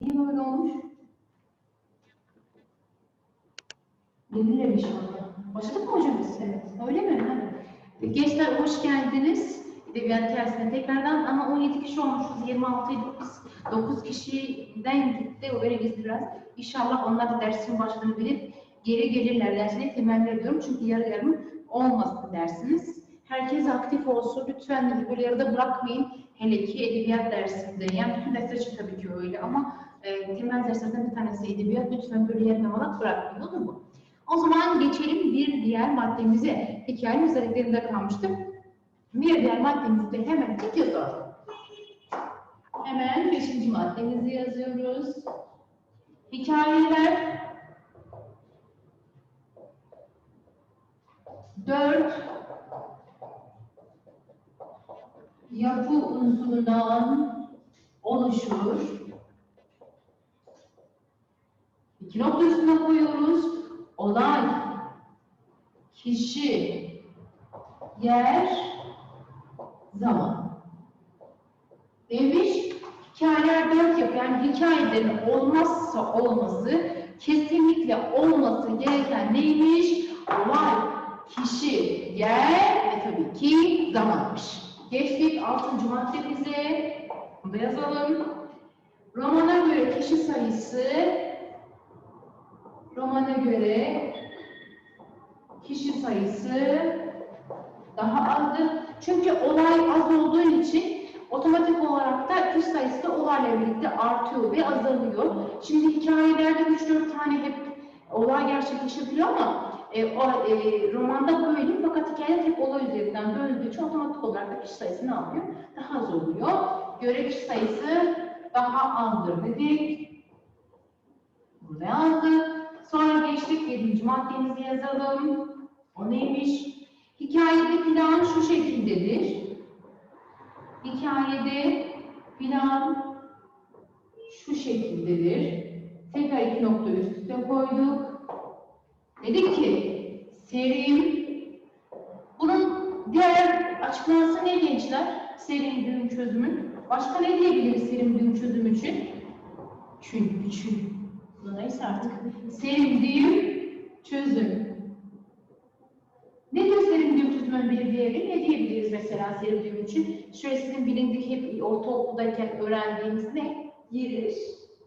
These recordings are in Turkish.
Niye böyle olmuş? Yenilemiş valla. Başladık mı hocam biz? Evet. Öyle mi? Hadi. Gençler hoş geldiniz. Edebiyat dersine tekrardan ama 17 kişi olmuşuz. 26 9, 9 kişiden gitti o böyle biz biraz. İnşallah onlar da dersin başladığını bilip geri gelirler dersine temenni ediyorum. Çünkü yarı yarım olmasın dersiniz. Herkes aktif olsun. Lütfen böyle yarıda bırakmayın. Hele ki edebiyat dersinde. Yani bütün dersler için tabii ki öyle ama e, temel derslerden bir tanesi edebiyat. Lütfen böyle yarım yamalak bırakmayın olur mu? O zaman geçelim bir diğer maddemize. Hikayenin özelliklerinde kalmıştık. Bir diğer maddemizi de hemen tek yazalım. Hemen beşinci maddemizi yazıyoruz. Hikayeler dört yapı unsurundan oluşur. İki nokta üstüne koyuyoruz. Olay, kişi, yer, zaman. Demiş, hikayeler dört yapı. Yani hikayelerin olmazsa olması, kesinlikle olması gereken neymiş? Olay, kişi, yer ve tabii ki zamanmış. Geçtik altıncı maddemize. Yazalım. Romana göre kişi sayısı Romana göre kişi sayısı daha azdır. Çünkü olay az olduğu için otomatik olarak da kişi sayısı da olayla birlikte artıyor ve azalıyor. Şimdi hikayelerde 3-4 tane hep olay gerçekleşebiliyor ama e, o, e, romanda böyle fakat hikayede tek olay üzerinden böldüğü için otomatik olarak da kişi sayısı ne yapıyor? Daha az oluyor. Göre kişi sayısı daha azdır dedik. Burada yazdık. Sonra geçtik yedinci maddemizi yazalım. O neymiş? Hikayede plan şu şekildedir. Hikayede plan şu şekildedir. Tekrar iki nokta üst üste koyduk. Dedik ki serim bunun diğer açıklaması ne gençler? Serim düğüm çözümü. Başka ne diyebiliriz serim düğüm çözümü için? Çünkü çünkü. Neyse artık. Sevdiğim çözüm. Nedir sevdiğim çözümün bir diğeri? Ne diyebiliriz mesela sevdiğim için? Şöyle sizin bilindik hep ortaokuldayken öğrendiğimiz ne? Giriş,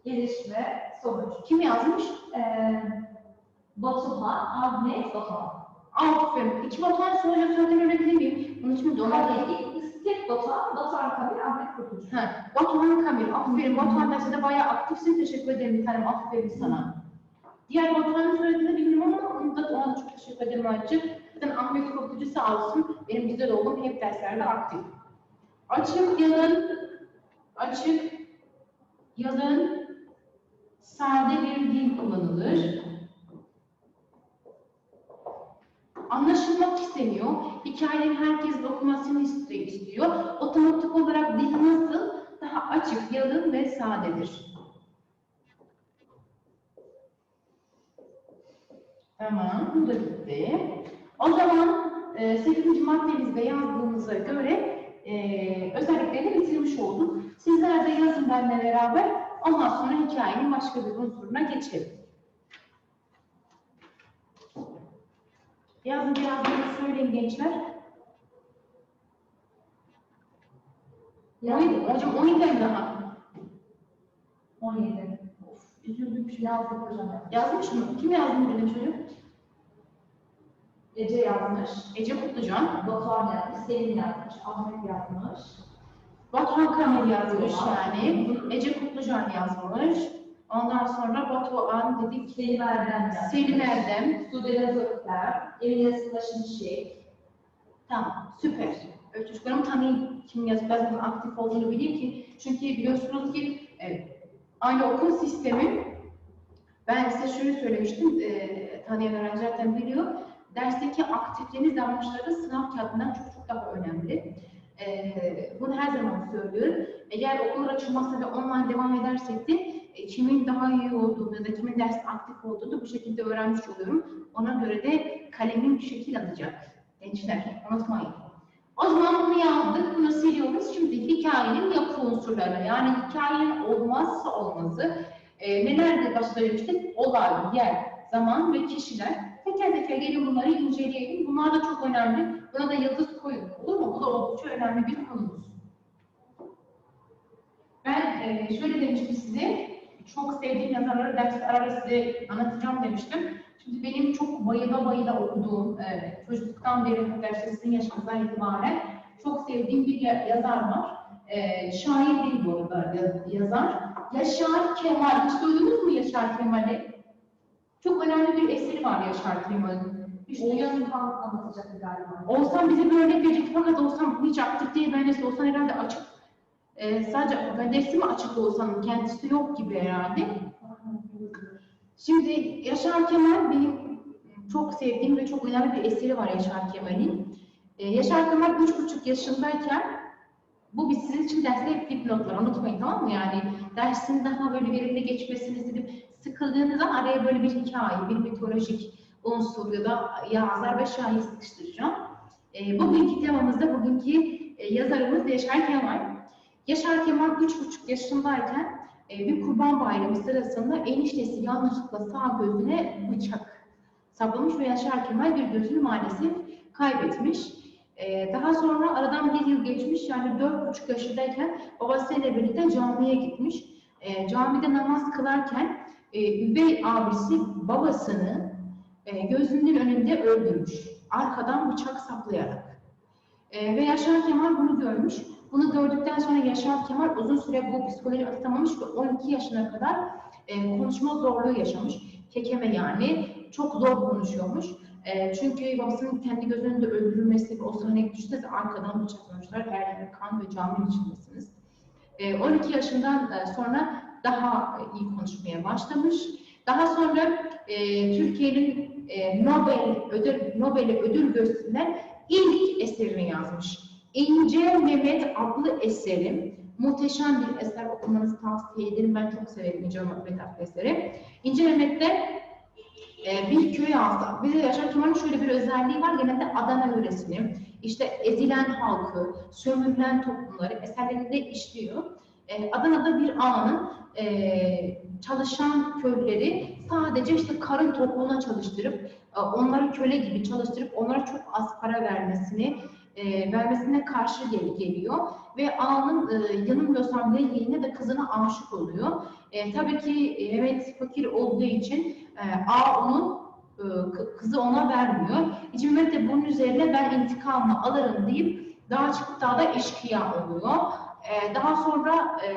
gelişme, sonuç. Kim yazmış? Ee, Batuhan, Ahmet, Batuhan. Aferin. İki Batuhan sonucu zaten öğrenebilir miyim? Bunun için de ona Hayır, ilk tek Batuhan, Batuhan Kamil, Ahmet Kurtuluş. Ha, Batuhan Kamil, aferin. Batuhan de bayağı aktifsin. Teşekkür ederim bir tanem. Aferin sana. Diğer Batuhan'ın söylediğini bilmiyorum ama onu da ona da çok teşekkür ederim ayrıca. Zaten Ahmet Korkutucu sağ olsun. Benim güzel oğlum hep derslerde aktif. Açık yalın, açık yalın, sade bir dil kullanılır. Anlaşılmak isteniyor. Hikayenin herkes okumasını istiyor. Otomatik olarak dil nasıl? Daha açık, yalın ve sadedir. Tamam, bu da bitti. O zaman e, 8. maddemizde yazdığımıza göre e, özelliklerini bitirmiş olduk. Sizler de yazın benimle beraber. Ondan sonra hikayenin başka bir unsuruna geçelim. Yazın biraz söyleyin gençler. Yani Hocam 17 daha. 17. Of, üzüldüm şimdi. Yazdık hocam. Yazmış mı? Kim yazmış dedim çocuk? Ece yazmış, Ece Kutlucan. Batuhan yazmış, Selim yazmış, Ahmet yazmış. Batuhan Kamil yazmış yani. Ece Kutlucan yazmış. Ondan sonra Batuhan dedik. Selim Erdem. Selim Erdem. Sude Nazırklar, Emine Sılaşın Şek. Tamam, süper. Öyle çocuklarımı tanıyayım. Kim yazıp yazmanın aktif olduğunu bileyim ki. Çünkü biliyorsunuz ki e, aynı okul sistemi ben size şöyle söylemiştim. E, tanıyan öğrenci zaten biliyor. Dersteki aktifliğiniz davranışları sınav kağıdından çok çok daha önemli. E, bunu her zaman söylüyorum. Eğer okullar açılmazsa ve online devam edersek de kimin daha iyi olduğunu ya da kimin derste aktif olduğunu bu şekilde öğrenmiş oluyorum. Ona göre de kalemin şekil alacak gençler. Unutmayın. O zaman bunu yazdık, bunu siliyoruz. Şimdi hikayenin yapı unsurları, yani hikayenin olmazsa olmazı e, nelerdir başta söylemiştik? Olay, yer, zaman ve kişiler. Teker teker gelin bunları inceleyelim. Bunlar da çok önemli. Buna da yıldız koyun. Olur mu? Bu da oldukça önemli bir konumuz. Ben e, şöyle demiştim size, çok sevdiğim yazarları ders arada size anlatacağım demiştim. Şimdi benim çok bayıla bayıla okuduğum, e, çocukluktan beri hatta işte sizin yaşınızdan itibaren çok sevdiğim bir ya- yazar var. E, şair değil bu arada ya- yazar. Yaşar Kemal. Hiç duydunuz mu Yaşar Kemal'i? Çok önemli bir eseri var Yaşar Kemal'in. Mu? Oyun falan anlatacaktı galiba. Olsam bize bir fakat olsam hiç aktif değil mühendis olsan herhalde açık. E, sadece dersi mi açık olsam kendisi yok gibi herhalde. Şimdi Yaşar Kemal benim çok sevdiğim ve çok önemli bir eseri var Yaşar Kemal'in. Ee, Yaşar Kemal üç buçuk yaşındayken bu bir sizin için derste hep dipnotlar unutmayın tamam mı? Yani dersin daha böyle verimli geçmesini istedim. Sıkıldığınızda araya böyle bir hikaye, bir mitolojik unsur ya da yazar ve şair sıkıştıracağım. Ee, bugünkü temamızda bugünkü e, yazarımız Yaşar Kemal. Yaşar Kemal üç buçuk yaşındayken e, bir kurban bayramı sırasında eniştesi yanlışlıkla sağ gözüne bıçak saplamış ve Yaşar Kemal bir gözünü maalesef kaybetmiş. E, daha sonra aradan bir yıl geçmiş yani dört buçuk yaşındayken babasıyla birlikte camiye gitmiş. E, camide namaz kılarken e, üvey abisi babasını e, gözünün önünde öldürmüş. Arkadan bıçak saplayarak. E, ve Yaşar Kemal bunu görmüş. Bunu gördükten sonra Yaşar Kemal uzun süre bu psikoloji atamamış ve 12 yaşına kadar e, konuşma zorluğu yaşamış. Kekeme yani. Çok zor konuşuyormuş. E, çünkü babasının kendi göz önünde öldürülmesi ve o sahneyi düşünsenize arkadan bıçaklamışlar. Her yerde kan ve caminin içindesiniz. E, 12 yaşından e, sonra daha iyi konuşmaya başlamış. Daha sonra e, Türkiye'nin e, Nobel ödül Nobel'e ödül gösterilen ilk eserini yazmış. İnce Mehmet adlı eserim. Muhteşem bir eser okumanızı tavsiye ederim. Ben çok severim İnce Mehmet adlı eseri. İnce Mehmet'te e, bir köy ağzı. Bir de Yaşar Kemal'in şöyle bir özelliği var. Genelde Adana yöresini, işte ezilen halkı, sömürülen toplumları eserlerinde işliyor. E, Adana'da bir ağanın e, çalışan köylüleri sadece işte karın topuğuna çalıştırıp, e, onları köle gibi çalıştırıp onlara çok az para vermesini, e, vermesine karşı gel- geliyor ve ağanın e, yanılmıyorsam yeğenine de kızına aşık oluyor. E, tabii ki e, Mehmet fakir olduğu için e, ağa onun e, kı- kızı ona vermiyor. Mehmet de bunun üzerine ben intikamımı alırım deyip dağa çıkıp dağda eşkıya oluyor. E, daha sonra e,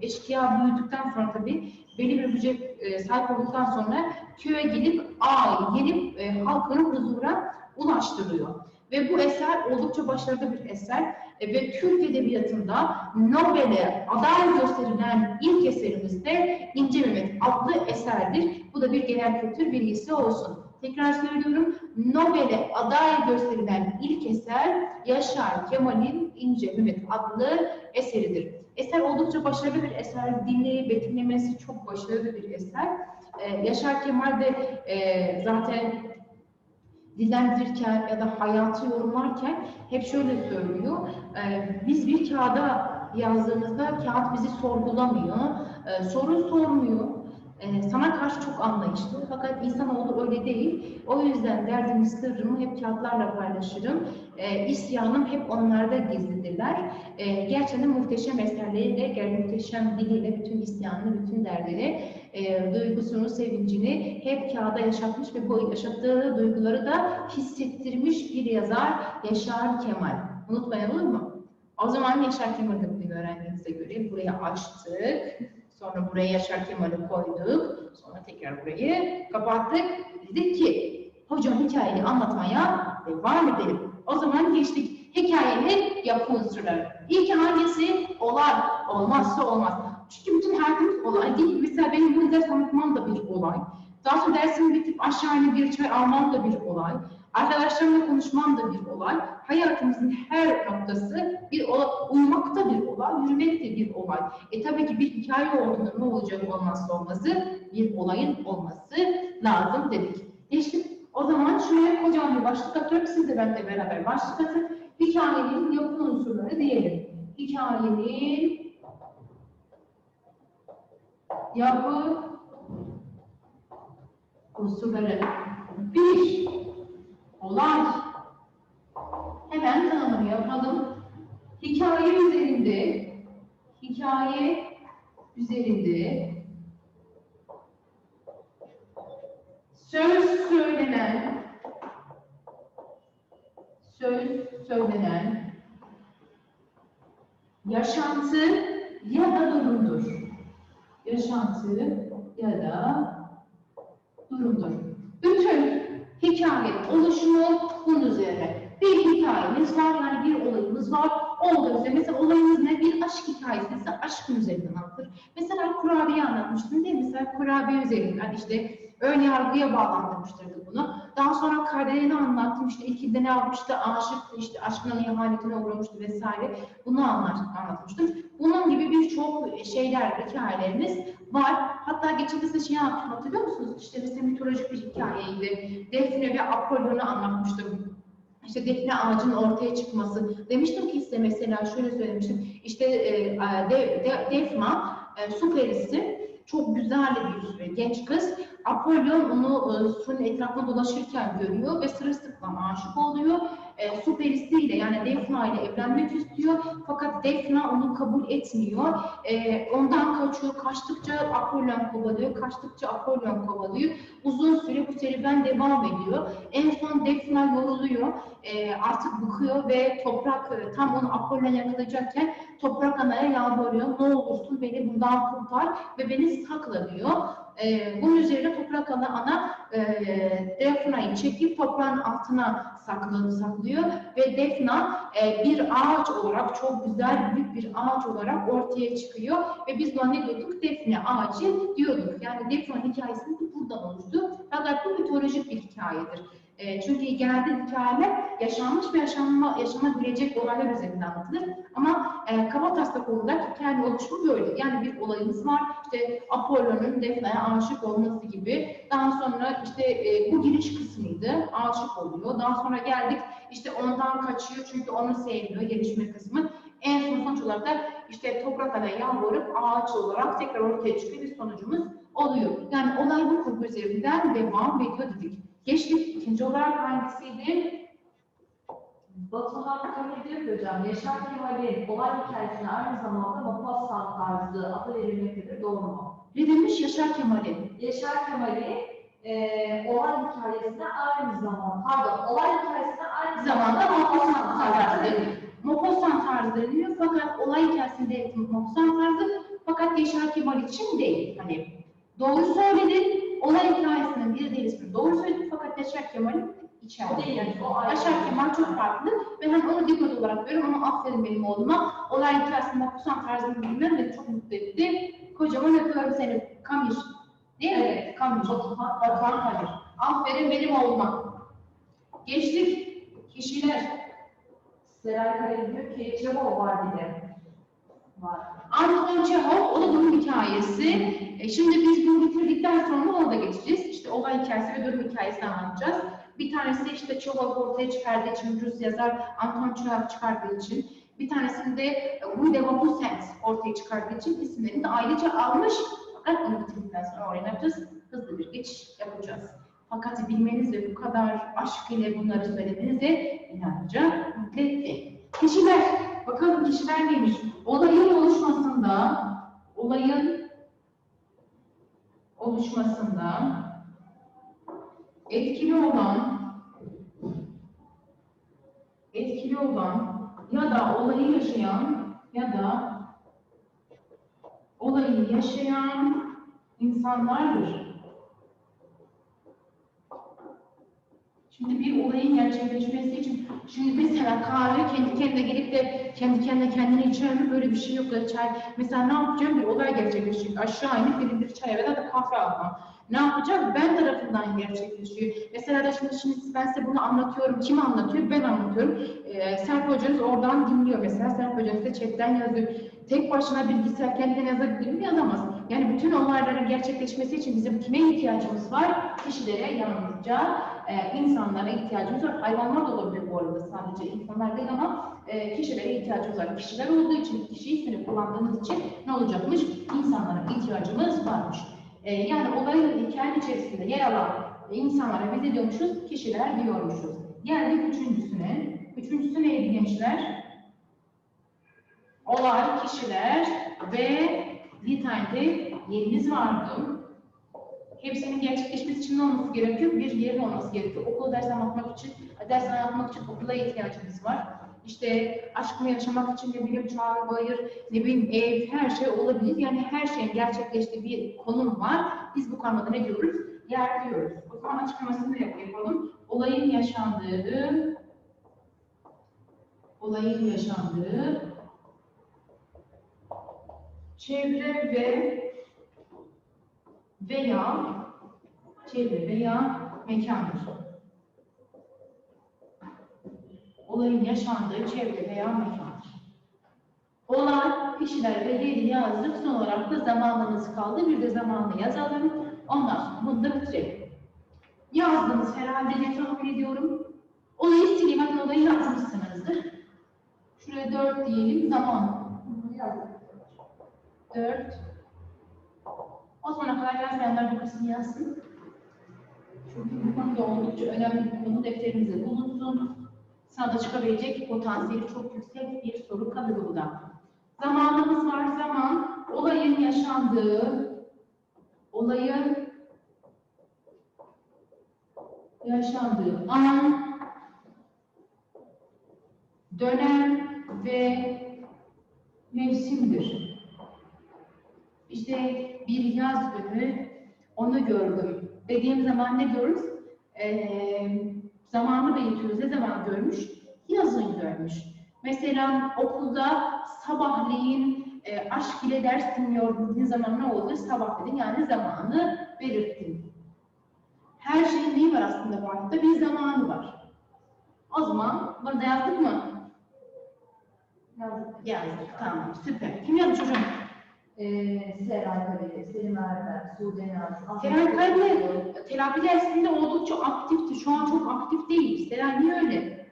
eşkıya büyüdükten sonra tabii belli bir güce e, sahip olduktan sonra köye gidip ağayı gelip e, halkını huzura ulaştırıyor. Ve bu eser oldukça başarılı bir eser E, ve Türk Edebiyatı'nda Nobel'e aday gösterilen ilk eserimiz de İnce Mehmet adlı eserdir. Bu da bir genel kültür bilgisi olsun. Tekrar söylüyorum, Nobel'e aday gösterilen ilk eser Yaşar Kemal'in İnce Mehmet adlı eseridir. Eser oldukça başarılı bir eser, dinleyi, betimlemesi çok başarılı bir eser. Ee, Yaşar Kemal de e, zaten dillendirirken ya da hayatı yorumlarken hep şöyle söylüyor. e, biz bir kağıda yazdığımızda kağıt bizi sorgulamıyor, e, soru sormuyor. E, sana karşı çok anlayışlı fakat insanoğlu öyle değil. O yüzden derdimi, sırrımı hep kağıtlarla paylaşırım. E, isyanım hep onlarda gizlidirler. E, gerçekten muhteşem eserleriyle, muhteşem diliyle bütün isyanını, bütün derdini, e, duygusunu, sevincini hep kağıda yaşatmış ve bu yaşattığı duyguları da hissettirmiş bir yazar Yaşar Kemal. Unutmayın olur mu? O zaman Yaşar Kemal'i bugün öğrendiğinize göre buraya açtık. Sonra buraya Yaşar Kemal'i koyduk. Sonra tekrar burayı kapattık. Dedik ki hocam hikayeyi anlatmaya devam edelim. O zaman geçtik hikayenin yapı unsurları. İlk hangisi? Olay. Olmazsa olmaz. Çünkü bütün hayatımız olay değil. Mesela benim bunu ders anlatmam da bir olay. Daha sonra dersimi bitip aşağı inip bir çay almam da bir olay. Arkadaşlarımla konuşmam da bir olay. Hayatımızın her noktası bir olay. Uyumak da bir olay, yürümek de bir olay. E tabii ki bir hikaye olduğunda ne olacak olmazsa olmazı? Bir olayın olması lazım dedik. Geçtik. O zaman şuraya kocaman bir başlık atıyorum. Siz de benimle beraber başlık atın. Hikayenin yapı unsurları diyelim. Hikayenin yapı unsurları. Bir, olay. Hemen tanımını yapalım. Hikaye üzerinde, hikaye üzerinde söz söylenen, söz söylenen yaşantı ya da durumdur. Yaşantı ya da durumdur. Bütün hikayenin oluşumu bunun üzerine. Bir hikayemiz var, yani bir olayımız var. Oldu. Mesela olayımız ne? Bir aşk hikayesi ise aşkın üzerinden anlatır. Mesela kurabiye anlatmıştım değil mi? Mesela kurabiye üzerinden işte ön yargıya bağlandırmıştırdı bunu. Daha sonra kaderini anlattım. İşte ilkinde ne yapmıştı? Aşıktı, işte aşkının ihanetine uğramıştı vesaire. Bunu anlat, anlatmıştım. Bunun gibi birçok şeyler, hikayelerimiz var. Hatta geçen size şey anlattım, hatırlıyor musunuz? İşte mesela mitolojik bir hikayeydi. Defne ve Apollon'u anlatmıştım. İşte defne ağacının ortaya çıkması. Demiştim ki size mesela şöyle söylemiştim. İşte e, de, de, Defna e, su perisi çok güzel bir genç kız. Apollon onu e, suyun etrafında dolaşırken görüyor ve sırılsıklam aşık oluyor. E, su perisiyle yani Defna ile evlenmek istiyor. Fakat Defna onu kabul etmiyor. E, ondan kaçıyor. Kaçtıkça Apollon kovalıyor. Kaçtıkça Apollon kovalıyor. Uzun süre bu serüven devam ediyor. En son Defna yoruluyor. E, artık bıkıyor ve toprak e, tam onu Apollon yakalayacakken toprak anaya yalvarıyor. Ne olursun beni bundan kurtar ve beni sakla diyor. E, bunun üzerine toprak ana, ana e, Defna'yı çekip toprağın altına saklı, saklıyor ve Defna e, bir ağaç olarak çok güzel büyük bir ağaç olarak ortaya çıkıyor ve biz ona ne diyorduk? Defne ağacı diyorduk. Yani Defna'nın hikayesi buradan oluştu. Fakat bu mitolojik bir hikayedir. E, çünkü genelde hikayeler yaşanmış ve yaşanma, yaşanabilecek olaylar üzerinden anlatılır. Ama e, kaba taslak olarak hikayenin oluşumu böyle. Yani bir olayımız var. İşte Apollon'un Defne'ye aşık olması gibi. Daha sonra işte e, bu giriş kısmıydı. Aşık oluyor. Daha sonra geldik işte ondan kaçıyor çünkü onu sevmiyor gelişme kısmı. En son sonuç olarak da işte toprak adaya yalvarıp ağaç olarak tekrar ortaya çıkıyor bir sonucumuz oluyor. Yani olay bu kurgu üzerinden devam ediyor dedik. Geçtik. İkinci olarak hangisiydi? Batuhan Kamil diyor ki hocam, Yaşar Kemal'in olay hikayesine aynı zamanda Mopassan tarzı adı verilmektedir, doğru mu? Ne demiş Yaşar Kemal'in? Yaşar Kemal'in e, olay hikayesine aynı zamanda, pardon, olay hikayesine aynı Zamanda zamanda Mopassan tarzı deniyor. Mopassan tarzı deniyor fakat olay hikayesinde Mopassan tarzı fakat Yaşar Kemal için değil. Hani doğru söyledin, olay hikayesinin bir değilsin. Doğru söyledin fakat Yaşar Kemal'in içeride. O değil, Yani o. Yaşar Kemal çok farklı ve hani onu dikkat olarak veriyorum ama aferin benim oğluma. Olay hikayesinde Mopassan tarzını bilmem beni çok mutlu etti. Kocaman öpüyorum seni Kamil. Değil mi? Evet. Kamil. Batuhan Kamil. Aferin benim oğluma. Geçtik. Kişiler. Seray Kareli diyor ki Çehov var bir de. Var. Anton Çehov, o da durum hikayesi. E, şimdi biz bunu bitirdikten sonra orada geçeceğiz. İşte olay hikayesi ve durum hikayesini anlatacağız. Bir tanesi işte Çehov ortaya çıkardığı için, Rus yazar Anton Çehov çıkardığı için. Bir tanesinde Guido Mapusens ortaya çıkardığı için isimlerini de ayrıca almış. Fakat onu bitirdikten sonra oraya yapacağız? Hızlı bir geçiş yapacağız. Fakat bilmeniz ve bu kadar aşk ile bunları söylemeniz de inanınca mutlu etti. Kişiler, bakalım kişiler neymiş? Olayın oluşmasında, olayın oluşmasında etkili olan, etkili olan ya da olayı yaşayan ya da olayı yaşayan insanlardır. Şimdi bir olayın gerçekleşmesi için, şimdi mesela kahve kendi kendine gelip de kendi kendine kendine içer? Böyle bir şey yok. da Çay, mesela ne yapacağım? Bir olay gerçekleşecek. Aşağı inip benim bir çay ya da kahve almam. Ne yapacak? Ben tarafından gerçekleşiyor. Mesela da şimdi, şimdi ben size bunu anlatıyorum. Kim anlatıyor? Ben anlatıyorum. Ee, Serp hocanız oradan dinliyor mesela. Serp hocanız da chatten yazıyor. Tek başına bilgisayar kendine yazabilir mi? Yazamaz. Yani bütün olayların gerçekleşmesi için bizim kime ihtiyacımız var? Kişilere yalnızca e, insanlara ihtiyacımız var. Hayvanlar da olabilir bu arada sadece insanlar değil ama e, kişilere ihtiyacımız var. Kişiler olduğu için, kişi ismini kullandığımız için ne olacakmış? İnsanlara ihtiyacımız varmış. E, yani olayın hikayenin içerisinde yer alan insanlara biz diyormuşuz? Kişiler diyormuşuz. Geldik üçüncüsüne. Üçüncüsü neydi gençler? Olay, kişiler ve bir tane de yerimiz vardı. Hepsinin gerçekleşmesi için ne olması gerekiyor? Bir yerin olması gerekiyor. Okul ders anlatmak için, ders anlatmak için okula ihtiyacımız var. İşte aşkımı yaşamak için ne bileyim çağır, bayır, ne bileyim ev, her şey olabilir. Yani her şeyin gerçekleştiği bir konum var. Biz bu konuda ne diyoruz? Yer diyoruz. O zaman açıklamasını da yap- yapalım. Olayın yaşandığı, olayın yaşandığı çevre ve veya çevre veya mekandır. Olayın yaşandığı çevre veya mekandır. Olay, kişiler ve yeri yazdık. Son olarak da zamanımız kaldı. Bir de zamanı yazalım. Ondan sonra bunu da bitirelim. Yazdınız herhalde diye tahmin ediyorum. Olayı sileyim. Hadi olayı yazmışsınızdır. Şuraya dört diyelim. Zaman. Yazdık. 4. O zamana kadar yazmayanlar bu kısmı yazsın. Çünkü bu konuda oldukça önemli bir konu defterimizde bulunsun. Sınavda çıkabilecek potansiyeli çok yüksek bir soru kalır burada. Zamanımız var. Zaman, olayın yaşandığı, olayın yaşandığı an, dönem ve mevsimdir. İşte bir yaz günü onu gördüm. Dediğim zaman ne diyoruz? Ee, zamanı belirtiyoruz. Ne zaman görmüş? Yazın görmüş. Mesela okulda sabahleyin e, aşk ile ders dinliyordum dediğin zaman ne olur? Sabahleyin yani zamanı belirttin. Her şeyin neyi var aslında bu hayatta? Bir zamanı var. O zaman burada yazdık mı? Yazdık. Yazdık. Tamam. Süper. Kim yazmış hocam? Ee, Seray Kaleli, Selim Erdem, Sude Naz, Seray Kaleli telafi dersinde oldukça aktifti. Şu an çok aktif değil. Seray niye öyle?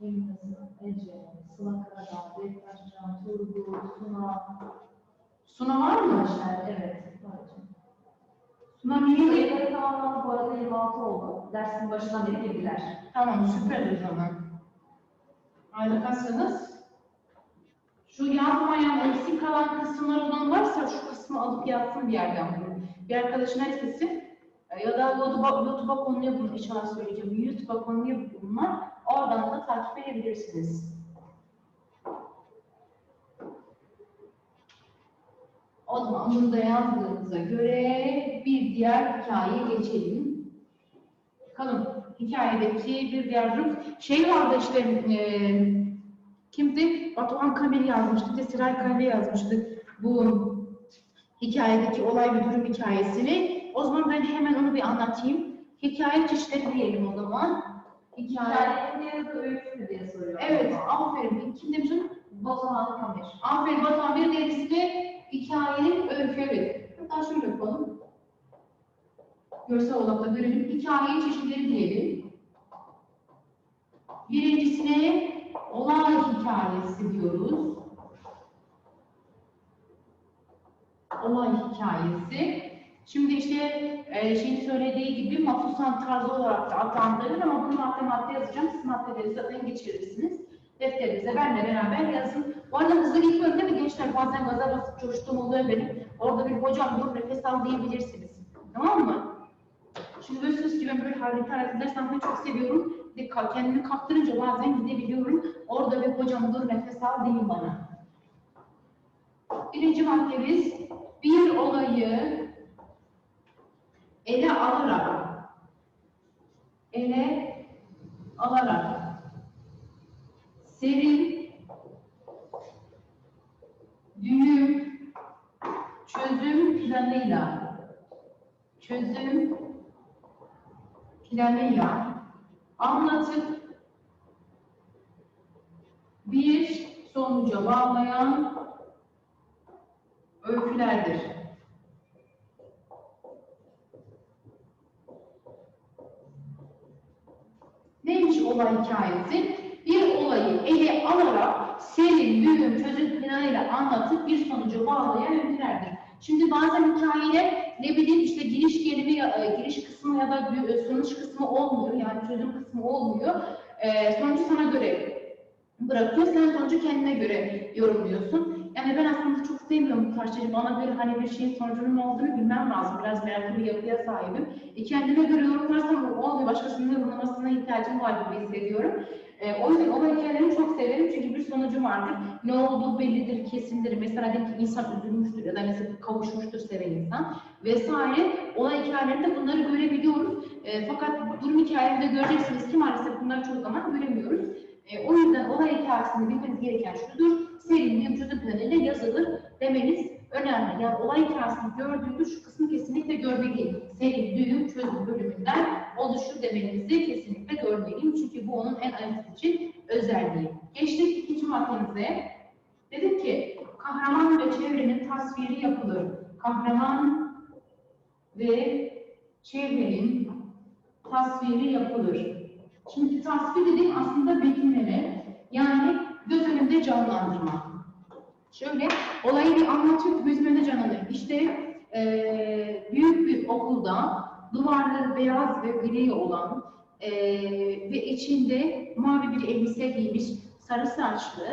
Emin Ece, Sıla Karadağ, Bektaşcan, Turgut, Suna, Suna var mı? Evet. var. Suna niye? Sayıları tamamlandı bu arada 26 oldu. Dersin başından beri girdiler. Tamam süper o zaman. Harikasınız. Şu yazmayan, eksik kalan kısımlar olan varsa şu kısmı alıp yazsın bir yerden bunu. Bir arkadaşına istesin. E, Ya da YouTube'a, YouTube'a konuya bunu inşallah söyleyeceğim. YouTube'a konuya bunlar. Oradan da takip edebilirsiniz. O zaman bunu da yazdığımıza göre bir diğer hikayeye geçelim. Bakalım hikayedeki bir diğer durum. Şey vardı işte eee kimdi? Batuhan Kamil yazmıştı. Bir de Siray yazmıştı. Bu hikayedeki olay ve durum hikayesini. O zaman ben hemen onu bir anlatayım. Hikaye çeşitleri diyelim o zaman. Hikaye. Hikayenin adı öyküsü diye soruyor. Evet, aferin. Kim demişim? Batuhan Kamil. Aferin Batuhan bir diğerisi de hikayenin öykü. Evet. Hatta şöyle yapalım. Görsel olarak da görelim. Hikayenin çeşitleri diyelim. Birincisine olay hikayesi diyoruz. Olay hikayesi. Şimdi işte e, şeyin söylediği gibi mafusan tarzı olarak da adlandırılır ama bunu madde madde yazacağım. Siz maddeleri zaten geçirirsiniz. Defterinize benimle beraber yazın. Bu arada hızlı gitmiyorum değil mi gençler? Bazen gaza basıp coştuğum oluyor benim. Orada bir hocam dur nefes al diyebilirsiniz. Tamam mı? Şimdi böyle gibi böyle hareket edersem ben çok seviyorum. Kendimi kaptırınca bazen gidebiliyorum. Orada bir hocam dur nefes al deyin bana. Birinci maddemiz bir olayı ele alarak ele alarak serin düğüm çözüm planıyla çözüm planıyla anlatıp bir sonuca bağlayan öykülerdir. Neymiş olay hikayesi? Bir olayı ele alarak serin, düğüm, çözüm planıyla anlatıp bir sonucu bağlayan öykülerdir. Şimdi bazen hikayeler ne bileyim işte giriş gelimi, e, giriş kısmı ya da sonuç kısmı olmuyor. Yani çözüm kısmı olmuyor. E, sonucu sana göre bırakıyor. Sen sonucu kendine göre yorumluyorsun. Yani ben aslında çok sevmiyorum bu tarz şeyleri. Bana göre hani bir şeyin sonucunun olduğunu bilmem lazım. Biraz meraklı bir yapıya sahibim. E, kendime göre yorumlarsam olmuyor. Başkasının yorumlamasına ihtiyacım var gibi hissediyorum. E, o yüzden olay hikayelerini çok severim çünkü bir sonucu vardır. Ne olduğu bellidir, kesindir. Mesela diyelim ki insan üzülmüştür ya da mesela kavuşmuştur seven insan vesaire. Olay hikayelerinde bunları görebiliyoruz. E, fakat durum hikayelerinde göreceksiniz ki maalesef bunları çoğu zaman göremiyoruz. E, o yüzden olay hikayesini bilmeniz gereken şudur. Serinin çözüm planıyla yazılır demeniz önemli. Yani olay hikayesini gördüğünüzde şu kısmı kesinlikle görmeliyim. Serin, düğüm, çözüm bölümünden oluşur demenizi kesinlikle görmeliyim. Çünkü bu onun en ayırt için özelliği. Geçtik ikinci maddemize. Dedik ki kahraman ve çevrenin tasviri yapılır. Kahraman ve çevrenin tasviri yapılır. Şimdi tasvir dediğim aslında betimleme. Yani göz önünde canlandırma. Şöyle olayı bir anlatıyor ki gözüm önünde canlanır. İşte eee, büyük bir okulda duvarları beyaz ve gri olan eee, ve içinde mavi bir elbise giymiş, sarı saçlı,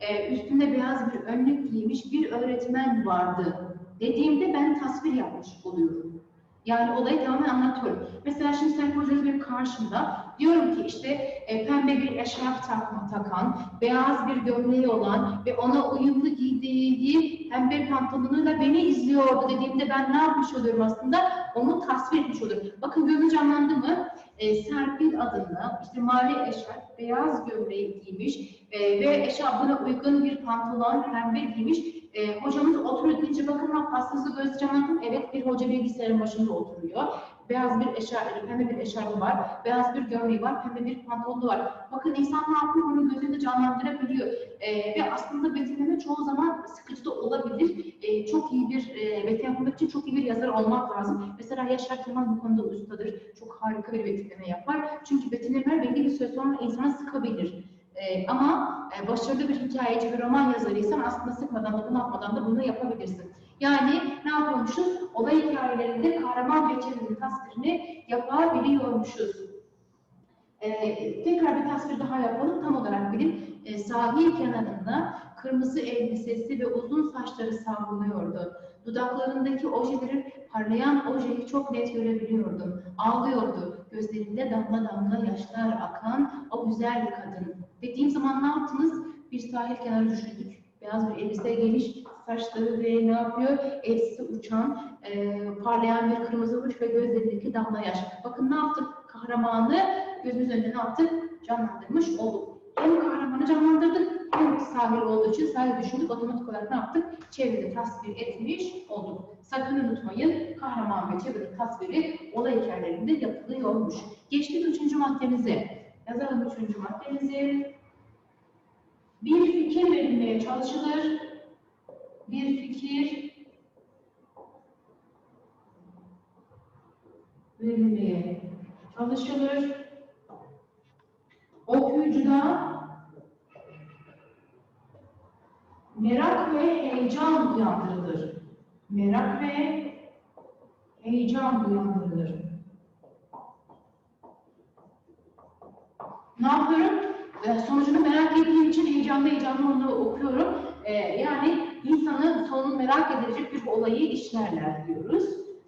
eee, üstünde beyaz bir önlük giymiş bir öğretmen vardı dediğimde ben tasvir yapmış oluyorum. Yani olayı tamamen anlatıyorum. Mesela şimdi sen kocanız benim karşımda. Diyorum ki işte e, pembe bir eşarp takma takan, beyaz bir gömleği olan ve ona uyumlu giydiği pembe pantolonuyla beni izliyordu dediğimde ben ne yapmış oluyorum aslında? Onu tasvir etmiş oluyorum. Bakın gözü canlandı mı? E, Serpil adına işte mavi eşarp, beyaz gömleği giymiş e, ve eşarbına uygun bir pantolon pembe giymiş. E, hocamız oturuyor deyince bakın bak aslında mı? Evet bir hoca bilgisayarın başında oturuyor. Beyaz bir eşarp, pembe bir eşarbı var, beyaz bir gömleği var, pembe bir pantolonu var. Bakın insan ne yapıyor? Bunu gözünde canlandırabiliyor. Ee, ve aslında betimleme çoğu zaman sıkıcı da olabilir. Ee, çok iyi bir e, betim yapmak için çok iyi bir yazar olmak lazım. Mesela Yaşar Kemal bu konuda ustadır. Çok harika bir betimleme yapar. Çünkü betimlemeler belli bir süre sonra insana sıkabilir. Ee, ama e, başarılı bir hikayeci, bir roman yazarıysan aslında sıkmadan da bunu yapmadan da bunu yapabilirsin. Yani ne yapıyormuşuz? Olay hikayelerinde kahraman ve çevrenin tasvirini yapabiliyormuşuz. Ee, tekrar bir tasvir daha yapalım. Tam olarak bilin. Ee, sahil kenarında kırmızı elbisesi ve uzun saçları savruluyordu. Dudaklarındaki ojelerin parlayan ojeyi çok net görebiliyordum. Ağlıyordu. Gözlerinde damla damla yaşlar akan o güzel bir kadın. Dediğim zaman ne yaptınız? Bir sahil kenarı düşündük. Beyaz bir elbise giymiş, saçları ve ne yapıyor? Elbisesi uçan, e, parlayan bir kırmızı uç ve gözlerindeki damla yaş. Bakın ne yaptık? Kahramanı gözümüz önünde ne yaptık? Canlandırmış olduk. Hem kahramanı canlandırdık, hem sahil olduğu için sahil düşündük, otomatik olarak ne yaptık? Çevrede tasvir etmiş olduk. Sakın unutmayın, kahraman ve çevrenin tasviri olay hikayelerinde yapılıyormuş. Geçtik üçüncü maddemize. Yazalım üçüncü maddemizi. Bir fikir verilmeye çalışılır. Bir fikir verilmeye çalışılır. Okuyucuda merak ve heyecan uyandırılır. Merak ve heyecan uyandırılır. Ne yapıyorum? Ee, sonucunu merak ettiğim için heyecanlı heyecanlı onu okuyorum. Ee, yani insanın sonunu merak edilecek bir olayı işlerler diyoruz.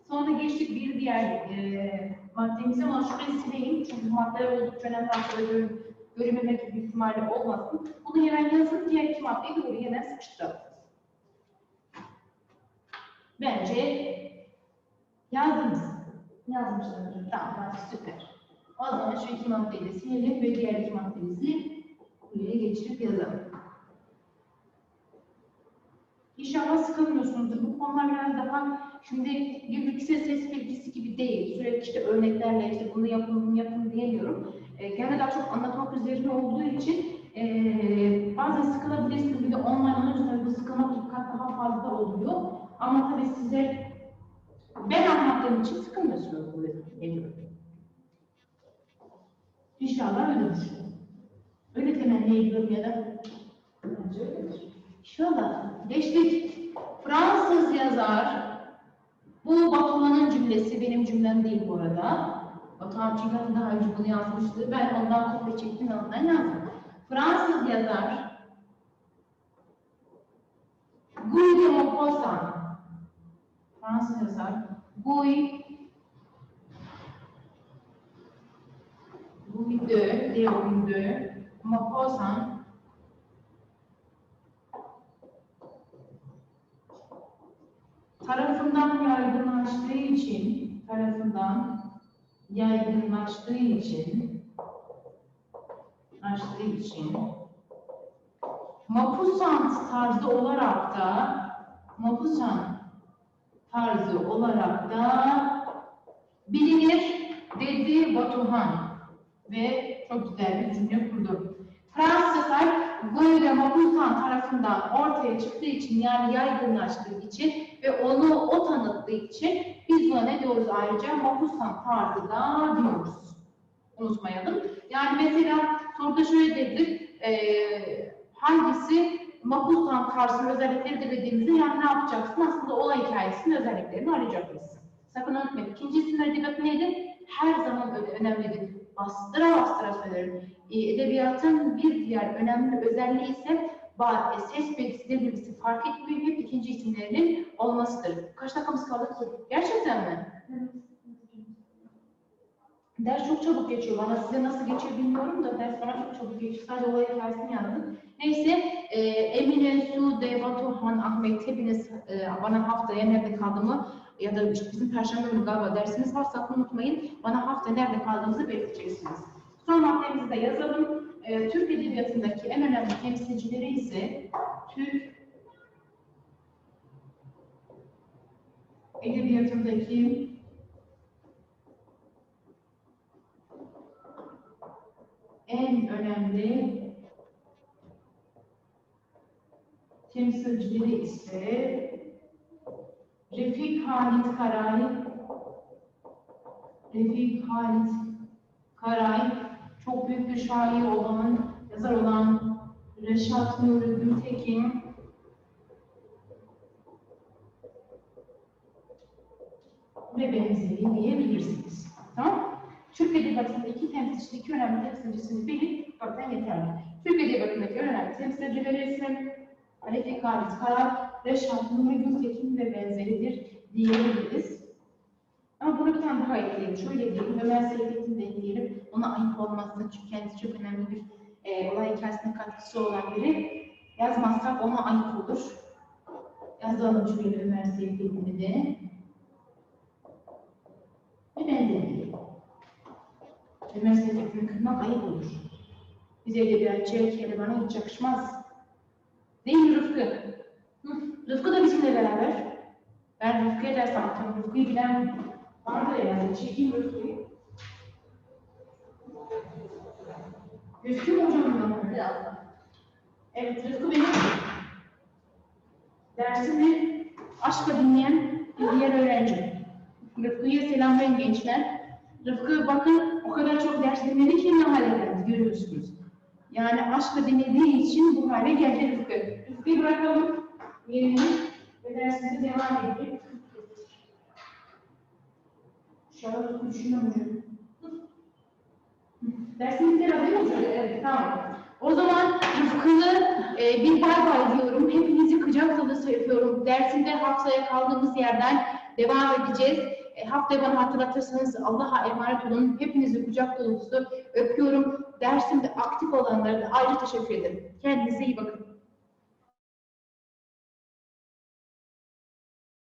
Sonra geçtik bir diğer e, maddemize ama şurayı sileyim çünkü maddeler oldukça önemli aşağıda gör, görünmemek gibi ihtimali olmasın. Bunu hemen yazıp diğer iki maddeyi de oraya hemen sıkıştıralım. Bence yazdınız. Yazmışlar. Tamam, süper. O zaman şu iki maddeyi de silelim ve diğer iki maddemizi buraya geçirip yazalım. İnşallah sıkılmıyorsunuzdur. Bu konular biraz daha şimdi bir yüksek ses bilgisi gibi değil. Sürekli işte örneklerle işte bunu yapın, bunu yapın diyemiyorum. E, genelde daha çok anlatmak üzerine olduğu için e, bazen sıkılabilirsiniz. Bir de online tabii bu sıkılmak iki kat daha fazla oluyor. Ama tabii size ben anlattığım için sıkılmıyorsunuz bu ediyorum. İnşallah öyle düşünüyorum. Öyle temenni ediyorum ya da Bence öyledir. İnşallah. Geçtik. Fransız yazar. Bu Batuhan'ın cümlesi, benim cümlem değil bu arada. Batuhan çünkü daha önce bunu yazmıştı. Ben ondan kopya çektim ve ondan yazdım. Fransız yazar. Guy de Maupassant. Fransız yazar. Guy Guy de, Guy de Maupassant tarafından yaygınlaştığı için, tarafından yaygınlaştığı için, açtığı için, Mapusant tarzı olarak da, Mapusant tarzı olarak da bilinir dedi Batuhan ve çok güzel bir cümle kurdu. Fransızlar Ve Mapusant tarafından ortaya çıktığı için yani yaygınlaştığı için ve onu o tanıttığı için biz buna ne diyoruz ayrıca? Mapusant tarzı da diyoruz. Unutmayalım. Yani mesela soruda şöyle dedik, eee hangisi Mapusant tarzının özellikleridir dediğimizde yani ne yapacaksın? Aslında olay hikayesinin özelliklerini arayacaksın. Sakın unutmayın. İkinci isim edebiyatı neydi? Her zaman önemlidir. Bastıra bastıra söylerim. Ee, Edebiyatın bir diğer önemli özelliği ise e, ses belirtisiyle birisi fark etmiyor. Hep ikinci isimlerinin olmasıdır. Kaç dakikamız kaldı ki? Gerçekten mi? Ders çok çabuk geçiyor. Bana size nasıl geçiyor bilmiyorum da ders bana çok çabuk geçiyor. Sadece olay hikayesini yazdım. Neyse, e, Emine, Sude, Batuhan, Ahmet hepiniz e, bana haftaya nerede kaldığımı ya da bizim perşembe günü galiba dersimiz var sakın unutmayın. Bana hafta nerede kaldığımızı belirteceksiniz. Son maddemizi de yazalım. E, Türk Edebiyatı'ndaki en önemli temsilcileri ise Türk Edebiyatı'ndaki en önemli temsilcileri ise Refik Halit Karay, Refik Halit Karay, çok büyük bir şair olan, yazar olan Reşat Nuri Gültekin, ve benzeri diyebilirsiniz. Tamam? Türk Edebiyatı'nda iki temsilci, iki önemli temsilcisini bilip zaten yeterli. Türk Edebiyatı'ndaki önemli temsilcileri ise Refik Halit Karay, Reşat Nuri Gültekin ve benzeridir diyebiliriz. Ama bunu bir tane daha ekleyelim. Şöyle diyelim, Ömer Seyfettin de ekleyelim. Ona ayıp olmasın çünkü kendisi çok önemli bir e, olay hikayesine katkısı olan biri. Yazmazsak ona ayıp olur. Yazalım şöyle Ömer Seyfettin'i de. Ve benzeri. Ömer Seyfettin'i kırmak ayıp olur. Bize edebiyatçıya kelimana hiç yakışmaz. Değil mi Rıfkı? Hı, Rıfkı da bizimle beraber. Ben Rıfkı'ya ders anlatıyorum. Rıfkı'yı bilen vardır herhalde. Çekeyim Rıfkı'yı. Gözüküyor mu hocam ben? Evet, Rıfkı benim dersimi aşkla dinleyen bir diğer öğrencim. Rıfkı'ya selamlayın gençler. Rıfkı bakın o kadar çok ders dinledi ki ne hale geldi görüyorsunuz. Yani aşkla dinlediği için bu hale geldi Rıfkı. Rıfkı'yı bırakalım. Yerine ve dersimize devam edelim. Rıfkı düşünüyorum bitti herhalde değil mi? Evet, tamam. O zaman Rıfkı'nı e, bir bay bay diyorum. Hepinizi kucak dolusu öpüyorum. Dersinde haftaya kaldığımız yerden devam edeceğiz. E, haftaya bana hatırlatırsanız Allah'a emanet olun. Hepinizi kucak dolusu öpüyorum. Dersimde aktif olanlara da ayrı teşekkür ederim. Kendinize iyi bakın.